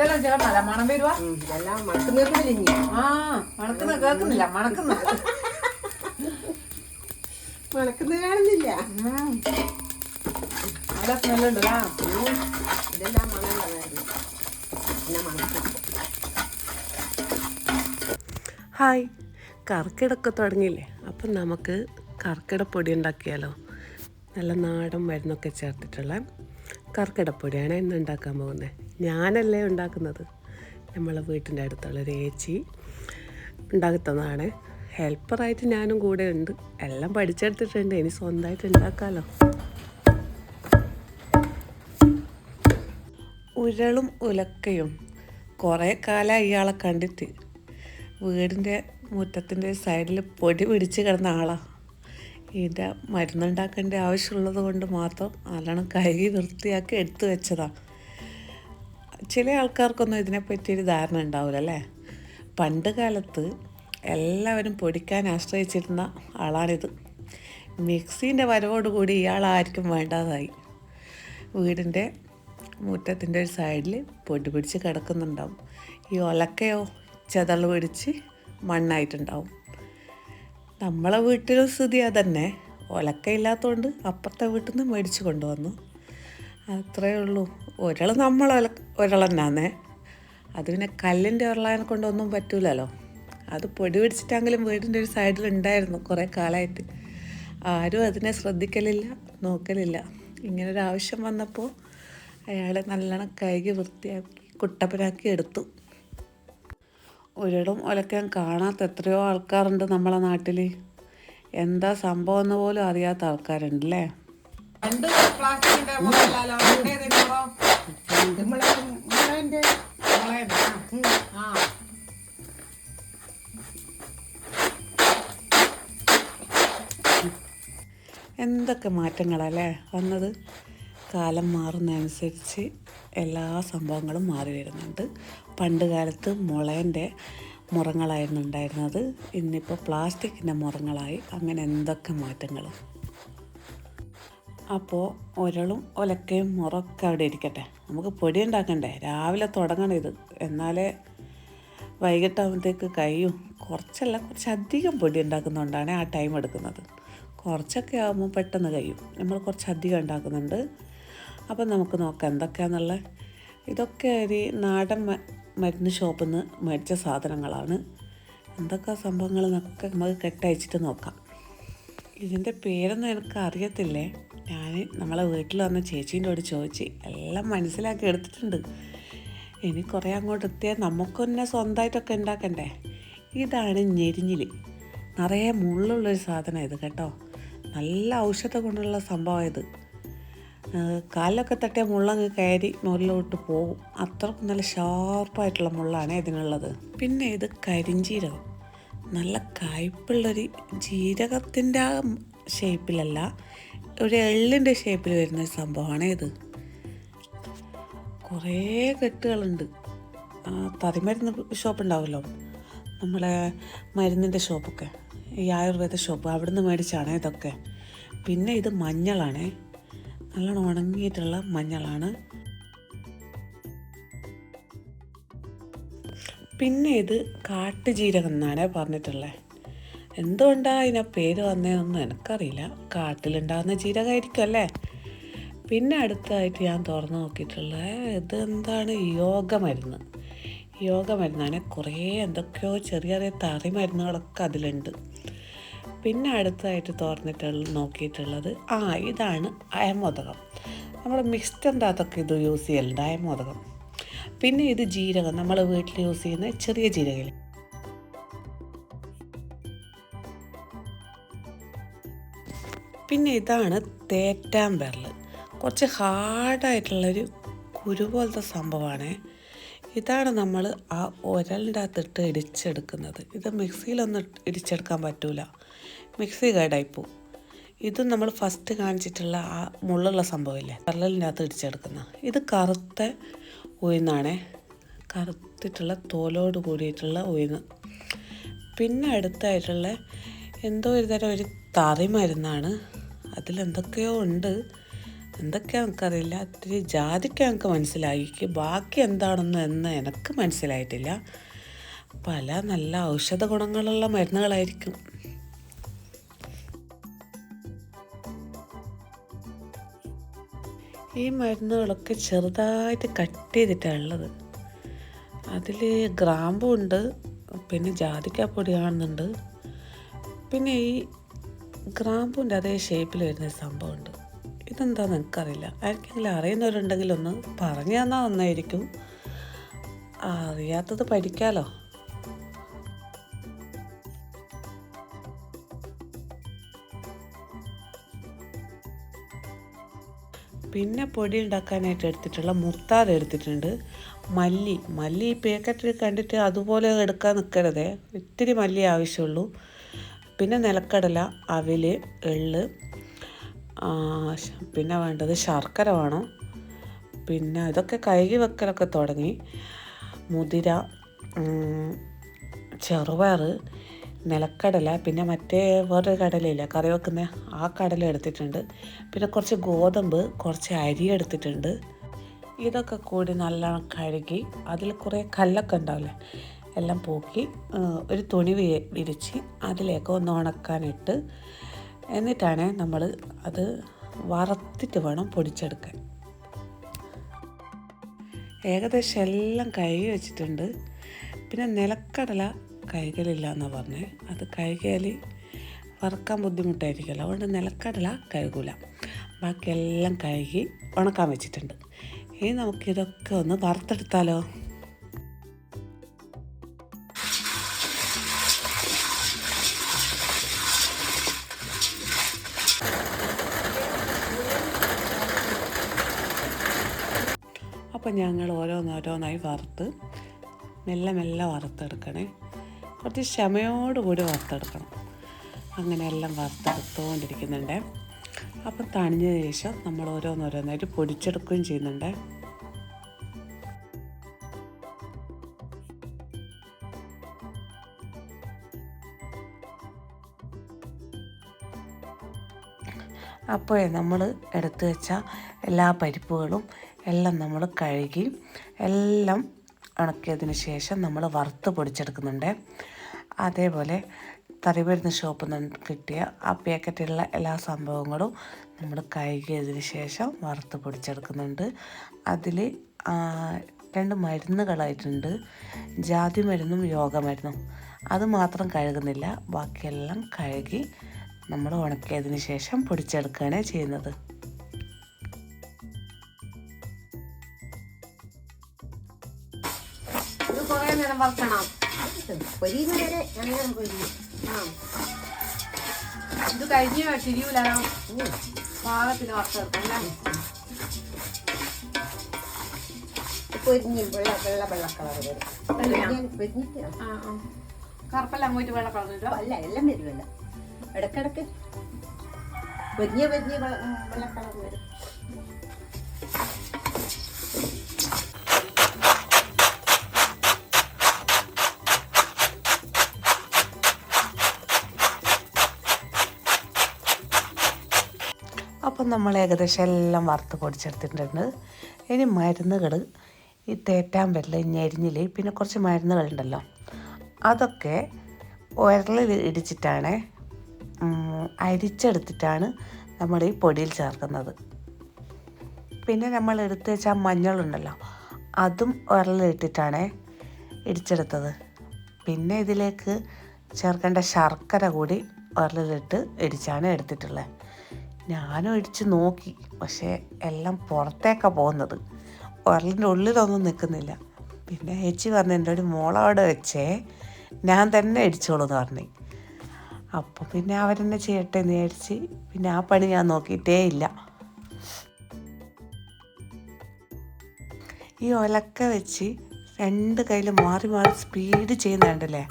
ഇതെല്ലാം ചേർന്നല്ല മണം വരുവാ? ഇതെല്ലാം ഇതെല്ലാം മണക്കുന്നില്ല ആ മണക്കുന്ന കേൾക്കുന്നില്ല മണക്കുന്ന മണക്കുന്ന കാണുന്നില്ല. നല്ല സ്മെല്ലുണ്ടല്ലാ ഇതെല്ലാം പിന്നെ മണക്കും. ഹായ്. കർക്കിടക്ക് തുടങ്ങിയില്ലേ? അപ്പം നമുക്ക് കർക്കിടപ്പൊടി ഉണ്ടാക്കിയാലോ? നല്ല നാടൻ മരുന്നൊക്കെ ചേർത്തിട്ടുള്ള കർക്കിടപ്പൊടിയാണ് ഇന്ന് ഉണ്ടാക്കാൻ പോകുന്നത്. ഞാനല്ലേ ഉണ്ടാക്കുന്നത്? നമ്മളെ വീട്ടിന്റെ അടുത്തുള്ള ഏച്ചി ഉണ്ടാക്കുന്നതാണ് ഹെൽപ്പറായിട്ട് ഞാനും കൂടെ ഉണ്ട്. എല്ലാം പഠിച്ചെടുത്തിട്ടുണ്ട്. ഇനി സ്വന്തമായിട്ട് ഉണ്ടാക്കാമല്ലോ ഉരളും ഉലക്കയും കുറേ കാലം ഇയാളെ കണ്ടിട്ട് വീടിന്റെ മുറ്റത്തിന്റെ സൈഡിൽ പൊടി പിടിച്ച് കിടന്ന ആളാണ് ഇതിന്റെ മരുന്നുണ്ടാക്കേണ്ട ആവശ്യമുള്ളത് കൊണ്ട് മാത്രം നല്ലോണം കഴുകി വൃത്തിയാക്കി എടുത്തു വെച്ചതാണ് ചില ആൾക്കാർക്കൊന്നും ഇതിനെപ്പറ്റി ഒരു ധാരണ ഉണ്ടാവില്ല അല്ലേ പണ്ട് കാലത്ത് എല്ലാവരും പൊടിക്കാൻ ആശ്രയിച്ചിരുന്ന ആളാണിത്. മിക്സീന്റെ വരവോടുകൂടി ഇയാളായിരിക്കും വേണ്ടാതായി. വീടിന്റെ മുറ്റത്തിന്റെ ഒരു സൈഡിൽ പൊടി പിടിച്ച് കിടക്കുന്നുണ്ടാവും. ഈ ഒലക്കയോ ചെതൾ പിടിച്ച് മണ്ണായിട്ടുണ്ടാവും. നമ്മളെ വീട്ടിലെ സ്ഥിതി അതന്നെ. ഒലക്ക ഇല്ലാത്തതുകൊണ്ട് അപ്പുറത്തെ വീട്ടിൽ നിന്ന് മേടിച്ച് കൊണ്ടുവന്നു. അത്രയേ ഉള്ളൂ. ഒരാൾ നമ്മൾ ഒരാൾ അത് പിന്നെ കല്ലിന്റെ ഉരുളാനെ കൊണ്ടൊന്നും പറ്റൂലല്ലോ. അത് പൊടി പിടിച്ചിട്ടെങ്കിലും വീടിന്റെ ഒരു സൈഡിൽ ഉണ്ടായിരുന്നു കുറേ കാലമായിട്ട് ആരും അതിനെ ശ്രദ്ധിക്കലില്ല നോക്കലില്ല. ഇങ്ങനെ ഒരു ആവശ്യം വന്നപ്പോൾ അയാളെ നല്ലോണം കഴുകി വൃത്തിയാക്കി കുട്ടപ്പനാക്കി എടുത്തു. ഒരിടം ഒലക്കാൻ കാണാത്ത എത്രയോ ആൾക്കാരുണ്ട് നമ്മളെ നാട്ടിൽ എന്താ സംഭവം എന്ന് പോലും അറിയാത്ത ആൾക്കാരുണ്ട് അല്ലേ? രണ്ട് പ്ലാസ്റ്റിക്കിന്റെ മുളക്. ആ എന്തൊക്കെ മാറ്റങ്ങളല്ലേ വന്നത്? കാലം മാറുന്നതനുസരിച്ച് എല്ലാ സംഭവങ്ങളും മാറി വരുന്നുണ്ട്. പണ്ട് കാലത്ത് മുളേന്റെ മുറങ്ങളായിരുന്നു ഉണ്ടായിരുന്നത്. ഇന്നിപ്പോൾ പ്ലാസ്റ്റിക്കിന്റെ മുറങ്ങളായി. അങ്ങനെ എന്തൊക്കെ മാറ്റങ്ങൾ അപ്പോൾ ഒരളും ഒലക്കയും മുറൊക്കെ അവിടെ ഇരിക്കട്ടെ. നമുക്ക് പൊടി ഉണ്ടാക്കണ്ടേ? രാവിലെ തുടങ്ങണം ഇത്. എന്നാലേ വൈകിട്ടാകുമ്പോഴത്തേക്ക് കഴിയും. കുറച്ചല്ല കുറച്ചധികം പൊടി ഉണ്ടാക്കുന്നതുകൊണ്ടാണ് ആ ടൈം എടുക്കുന്നത്. കുറച്ചൊക്കെ ആകുമ്പോൾ പെട്ടെന്ന് കഴിയും. നമ്മൾ കുറച്ചധികം ഉണ്ടാക്കുന്നുണ്ട്. അപ്പം നമുക്ക് നോക്കാം എന്തൊക്കെയാണെന്നുള്ള ഇതൊക്കെ ഒരു നാടൻ മരുന്ന് ഷോപ്പിൽ നിന്ന് മേടിച്ച സാധനങ്ങളാണ്. എന്തൊക്കെ സംഭവങ്ങൾ എന്നൊക്കെ നമുക്ക് കെട്ടയച്ചിട്ട് നോക്കാം. ഇതിന്റെ പേരൊന്നും എനിക്ക് അറിയത്തില്ലേ ഞാൻ നമ്മളെ വീട്ടിൽ വന്ന ചേച്ചീന്റെ കൂടെ ചോദിച്ച് എല്ലാം മനസ്സിലാക്കി എടുത്തിട്ടുണ്ട്. ഇനി കുറേ അങ്ങോട്ട് എത്തിയാൽ നമുക്ക് തന്നെ സ്വന്തമായിട്ടൊക്കെ ഉണ്ടാക്കണ്ടേ ഇതാണ് ഞെരിഞ്ഞിൽ നിറയെ മുള്ളുള്ളൊരു സാധനം ഇത് കേട്ടോ. നല്ല ഔഷധ ഗുണമുള്ള സംഭവം ഇത്. കാലിലൊക്കെ തട്ടിയ മുള്ളങ്ങ് കയറി മുള്ളിലോട്ട് പോകും. അത്രക്കും നല്ല ഷാർപ്പായിട്ടുള്ള മുള്ളാണ് ഇതിനുള്ളത്. പിന്നെ ഇത് കരിഞ്ചീരകം. നല്ല കായ്പുള്ളൊരു ജീരകത്തിന്റെ ഷേപ്പിലല്ല ഒരു എള്ളിന്റെ ഷേപ്പിൽ വരുന്ന ഒരു സംഭവമാണ് ഇത്. കുറേ കെട്ടുകളുണ്ട്. തറിമരുന്ന് ഷോപ്പ് ഉണ്ടാവുമല്ലോ നമ്മളെ മരുന്നിന്റെ ഷോപ്പൊക്കെ. ഈ ആയുർവേദ ഷോപ്പ്. അവിടുന്ന് മേടിച്ചാണ് ഇതൊക്കെ. പിന്നെ ഇത് മഞ്ഞളാണ്. നല്ലോണം ഉണങ്ങിയിട്ടുള്ള മഞ്ഞളാണ്. പിന്നെ ഇത് കാട്ടുജീരകം എന്നാണ് പറഞ്ഞിട്ടുള്ളത് എന്തുകൊണ്ടാണ് അതിനെ പേര് വന്നതെന്നൊന്നും എനിക്കറിയില്ല. കാട്ടിലുണ്ടാകുന്ന ജീരകമായിരിക്കും അല്ലേ? പിന്നെ അടുത്തായിട്ട് ഞാൻ തുറന്നു നോക്കിയിട്ടുള്ളത് ഇതെന്താണ് യോഗ മരുന്ന് യോഗ മരുന്നാണ് കുറേ എന്തൊക്കെയോ ചെറിയ ചെറിയ തറി മരുന്നുകളൊക്കെ അതിലുണ്ട്. പിന്നെ അടുത്തായിട്ട് തുറന്നിട്ടുള്ള നോക്കിയിട്ടുള്ളത് ആ ഇതാണ് അയമോദകം. നമ്മൾ മിക്സ്ഡ് എന്താത്തൊക്കെ ഇത് യൂസ് ചെയ്യലുണ്ട് അയമോദകം. പിന്നെ ഇത് ജീരകം. നമ്മൾ വീട്ടിൽ യൂസ് ചെയ്യുന്ന ചെറിയ ജീരകം പിന്നെ ഇതാണ് തേറ്റാമ്പെറൽ കുറച്ച് ഹാർഡായിട്ടുള്ളൊരു കുരു പോലത്തെ സംഭവമാണ്. ഇതാണ് നമ്മൾ ആ ഉരലിന്റെ അകത്തിട്ട് ഇടിച്ചെടുക്കുന്നത്. ഇത് മിക്സിയിലൊന്നും ഇടിച്ചെടുക്കാൻ പറ്റൂല. മിക്സി കേടായിപ്പോവും. ഇത് നമ്മൾ ഫസ്റ്റ് കാണിച്ചിട്ടുള്ള ആ മുള്ളുള്ള സംഭവമില്ലേ? കരലിന്റെ അകത്ത് ഇടിച്ചെടുക്കുന്ന. ഇത് കറുത്ത ഉയർന്നാണേ കറുത്തിട്ടുള്ള തോലോട് കൂടിയിട്ടുള്ള ഉയർന്ന് പിന്നെ അടുത്തായിട്ടുള്ള എന്തോ ഒരു തരം ഒരു തറി മരുന്നാണ്. അതിലെന്തൊക്കെയോ ഉണ്ട്. എന്തൊക്കെയാ എനിക്കറിയില്ല. ഇത്തിരി ജാതിക്ക എനിക്ക് മനസ്സിലായി. ബാക്കി എന്താണെന്ന് എന്ന് എനിക്ക് മനസ്സിലായിട്ടില്ല. പല നല്ല ഔഷധ ഗുണങ്ങളുള്ള മരുന്നുകളായിരിക്കും. ഈ മരുന്നുകളൊക്കെ ചെറുതായിട്ട് കട്ട് ചെയ്തിട്ടാണ് ഉള്ളത്. അതിൽ ഗ്രാമ്പുണ്ട്. പിന്നെ ജാതിക്കാപ്പൊടി കാണുന്നുണ്ട്. പിന്നെ ഈ ഗ്രാമ്പൂന്റെ അതേ ഷേപ്പിൽ വരുന്ന സംഭവമുണ്ട്. ഇതെന്താ എനിക്കറിയില്ല ആർക്കെങ്കിലും അറിയുന്നവരുണ്ടെങ്കിൽ ഒന്ന് പറഞ്ഞു തന്നാൽ ഒന്നായിരിക്കും അറിയാത്തത് പഠിക്കാലോ? പിന്നെ പൊടി ഉണ്ടാക്കാനായിട്ട് എടുത്തിട്ടുള്ള മുത്താർ എടുത്തിട്ടുണ്ട്. മല്ലി മല്ലി ഈ പാക്കറ്റിൽ കണ്ടിട്ട് അതുപോലെ എടുക്കാൻ നിൽക്കരുതേ ഇത്തിരി മല്ലി ആവശ്യമുള്ളൂ. പിന്നെ നിലക്കടല അവിൽ എള്ള് പിന്നെ വേണ്ടത് ശർക്കര വേണം. പിന്നെ ഇതൊക്കെ കഴുകി വെക്കലൊക്കെ തുടങ്ങി. മുതിര ചെറുപയർ നിലക്കടല പിന്നെ മറ്റേ വേറൊരു കടലയില്ല കറി വെക്കുന്ന ആ കടല എടുത്തിട്ടുണ്ട്. പിന്നെ കുറച്ച് ഗോതമ്പ് കുറച്ച് അരി എടുത്തിട്ടുണ്ട്. ഇതൊക്കെ കൂടി നല്ലോണം കഴുകി അതിൽ കുറേ കല്ലൊക്കെ ഉണ്ടാവില്ലേ എല്ലാം പൂക്കി ഒരു തുണി വിരിച്ച് അതിലേക്ക് ഒന്ന് ഉണക്കാനിട്ട് എന്നിട്ടാണ് നമ്മൾ അത് വറുത്തിട്ട് വേണം പൊടിച്ചെടുക്കാൻ. ഏകദേശം എല്ലാം കഴുകി വെച്ചിട്ടുണ്ട്. പിന്നെ നിലക്കടല കഴുകലില്ല എന്ന് പറഞ്ഞത് അത് കഴുകിയാൽ വറുക്കാൻ ബുദ്ധിമുട്ടായിരിക്കുമല്ലോ. അതുകൊണ്ട് നിലക്കടല കഴുകൂല. ബാക്കിയെല്ലാം കഴുകി ഉണക്കാൻ വെച്ചിട്ടുണ്ട്. ഇനി നമുക്കിതൊക്കെ ഒന്ന് വറുത്തെടുത്താലോ? അപ്പം ഞങ്ങൾ ഓരോന്നോരോന്നായി വറുത്ത് മെല്ലെ മെല്ലെ വറുത്തെടുക്കണേ. കുറച്ച് ക്ഷമയോടുകൂടി വറുത്തെടുക്കണം. അങ്ങനെ എല്ലാം വറുത്തെടുത്തുകൊണ്ടിരിക്കുന്നുണ്ട് അപ്പം തണിഞ്ഞതിന് ശേഷം നമ്മൾ ഓരോന്നോരോന്നായിട്ട് പൊടിച്ചെടുക്കുകയും ചെയ്യുന്നുണ്ട്. അപ്പോഴേ നമ്മൾ എടുത്തു വെച്ച എല്ലാ പരിപ്പുകളും എല്ലാം നമ്മൾ കഴുകി എല്ലാം ഉണക്കിയതിന് ശേഷം നമ്മൾ വറുത്ത് പൊടിച്ചെടുക്കുന്നുണ്ട്. അതേപോലെ തറി വരുന്ന ഷോപ്പിൽ നിന്ന് കിട്ടിയ ആ പാക്കറ്റിലുള്ള എല്ലാ സംഭവങ്ങളും നമ്മൾ കഴുകിയതിന് ശേഷം വറുത്ത് പൊടിച്ചെടുക്കുന്നുണ്ട്. അതിൽ രണ്ട് മരുന്നുകളായിട്ടുണ്ട്. ജാതി മരുന്നും യോഗ മരുന്നും. അത് മാത്രം കഴുകുന്നില്ല. ബാക്കിയെല്ലാം കഴുകി നമ്മൾ ഉണക്കിയതിന് ശേഷം പൊടിച്ചെടുക്കുകയാണ് ചെയ്യുന്നത്. ഇത് കുറേ നേരം വറുക്കണം. പൊരിയുന്ന വരെ അങ്ങനെ പൊരിയും. ആ. ഇത് കഴിഞ്ഞ് തിരിയൂലോ. പാകത്തിന് വറുത്തെടുക്കാം അല്ലേ? പൊരിഞ്ഞ് വെള്ള വെള്ള വെള്ള കളർ വരും? പൊരിഞ്ഞിട്ട് ആ ആ. കറുപ്പെല്ലാം അങ്ങോട്ട് വെള്ള കളഞ്ഞിട്ടോ അല്ല എല്ലാം വരുമല്ല ഇടക്കിടക്ക് പൊരിഞ്ഞ പൊരിഞ്ഞ വെള്ള കളർ വരും. അപ്പം നമ്മൾ ഏകദേശം എല്ലാം വറുത്ത് പൊടിച്ചെടുത്തിട്ടുണ്ട്. ഇനി മരുന്നുകൾ ഈ തേറ്റാൻ പറ്റില്ല ഞെരിഞ്ഞിൽ പിന്നെ കുറച്ച് മരുന്നുകളുണ്ടല്ലോ അതൊക്കെ ഉരലിൽ ഇടിച്ചിട്ടാണ് അരിച്ചെടുത്തിട്ടാണ് നമ്മൾ ഈ പൊടിയിൽ ചേർക്കുന്നത്. പിന്നെ നമ്മൾ എടുത്ത് വെച്ച മഞ്ഞളുണ്ടല്ലോ അതും ഉരലിലിട്ടിട്ടാണ് ഇടിച്ചെടുത്തത്. പിന്നെ ഇതിലേക്ക് ചേർക്കേണ്ട ശർക്കര കൂടി ഉരലിലിട്ട് ഇടിച്ചാണ് എടുത്തിട്ടുള്ളത്. ഞാനും ഇടിച്ച് നോക്കി. പക്ഷേ എല്ലാം പുറത്തേക്കാണ് പോകുന്നത്. ഉരലിന്റെ ഉള്ളിലൊന്നും നിൽക്കുന്നില്ല. പിന്നെ ഏച്ചി പറഞ്ഞു എന്റെ ഒരു മോളവിടെ വെച്ചേ ഞാൻ തന്നെ ഇടിച്ചോളൂ എന്ന് പറഞ്ഞു. അപ്പോൾ പിന്നെ അവരെന്നെ ചെയ്യട്ടെ എന്ന് പിന്നെ ആ പണി ഞാൻ നോക്കിയിട്ടേ ഇല്ല. ഈ ഒലക്ക വെച്ച് രണ്ട് കയ്യിൽ മാറി മാറി സ്പീഡ് ചെയ്യുന്നുണ്ടല്ലേ?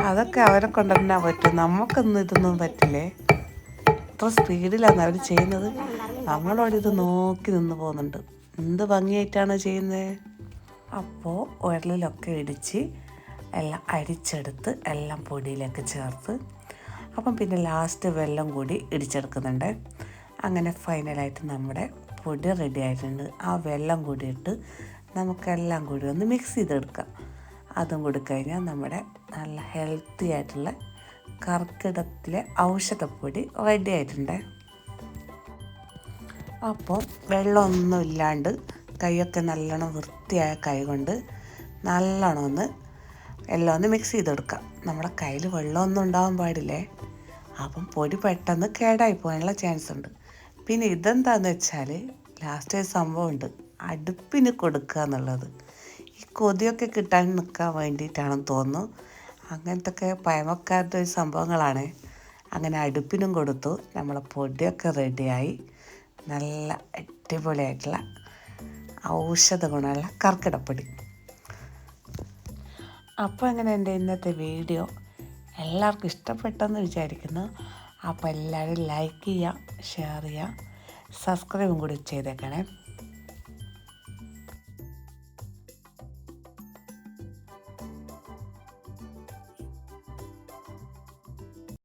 അതൊക്കെ അവരെ കൊണ്ടുതന്നെ പറ്റും. നമുക്കൊന്നും ഇതൊന്നും പറ്റില്ലേ? അത്ര സ്പീഡിലാണ് അവർ ചെയ്യുന്നത്. നമ്മളോട് ഇത് നോക്കി നിന്ന് പോകുന്നുണ്ട്. എന്ത് ഭംഗിയായിട്ടാണ് ചെയ്യുന്നത് അപ്പോൾ ഉരലിലൊക്കെ ഇടിച്ച് എല്ലാം അരിച്ചെടുത്ത് എല്ലാം പൊടിയിലൊക്കെ ചേർത്ത് അപ്പം പിന്നെ ലാസ്റ്റ് വെള്ളം കൂടി ഇടിച്ചെടുക്കുന്നുണ്ട്. അങ്ങനെ ഫൈനലായിട്ട് നമ്മുടെ പൊടി റെഡി ആയിട്ടുണ്ട്. ആ വെള്ളം കൂടി ഇട്ട് നമുക്കെല്ലാം കൂടി ഒന്ന് മിക്സ് ചെയ്തെടുക്കാം. അതും കൂടി കഴിഞ്ഞാൽ നമ്മുടെ നല്ല ഹെൽത്തി ആയിട്ടുള്ള കർക്കിടത്തിലെ ഔഷധപ്പൊടി റെഡി ആയിട്ടുണ്ട്. അപ്പോൾ വെള്ളമൊന്നും ഇല്ലാണ്ട് കൈയൊക്കെ നല്ലോണം വൃത്തിയായ കൈ കൊണ്ട് നല്ലോണം ഒന്ന് എല്ലാം ഒന്ന് മിക്സ് ചെയ്തെടുക്കാം. നമ്മുടെ കയ്യിൽ വെള്ളമൊന്നും ഉണ്ടാവാൻ പാടില്ലേ? അപ്പം പൊടി പെട്ടെന്ന് കേടായി പോകാനുള്ള ചാൻസ് ഉണ്ട്. പിന്നെ ഇതെന്താന്ന് വെച്ചാൽ ലാസ്റ്റ് ഒരു സംഭവമുണ്ട് അടുപ്പിന് കൊടുക്കുക എന്നുള്ളത്. ഈ കൊതിയൊക്കെ കിട്ടാൻ നിൽക്കാൻ വേണ്ടിയിട്ടാണെന്ന് തോന്നുന്നു. അങ്ങനത്തെ ഒക്കെ പഴമക്കാരുടെ സംഭവങ്ങളാണ്. അങ്ങനെ അടുപ്പിനും കൊടുത്തു. നമ്മളെ പൊടിയൊക്കെ റെഡിയായി. നല്ല അടിപൊളിയായിട്ടുള്ള ഔഷധ ഗുണമുള്ള കർക്കിടപ്പൊടി. അപ്പോൾ അങ്ങനെ എന്റെ ഇന്നത്തെ വീഡിയോ എല്ലാവർക്കും ഇഷ്ടപ്പെട്ടെന്ന് വിചാരിക്കുന്നു. അപ്പോൾ എല്ലാവരും ലൈക്ക് ചെയ്യുക ഷെയർ ചെയ്യുക സബ്സ്ക്രൈബും കൂടി ചെയ്തേക്കണേ.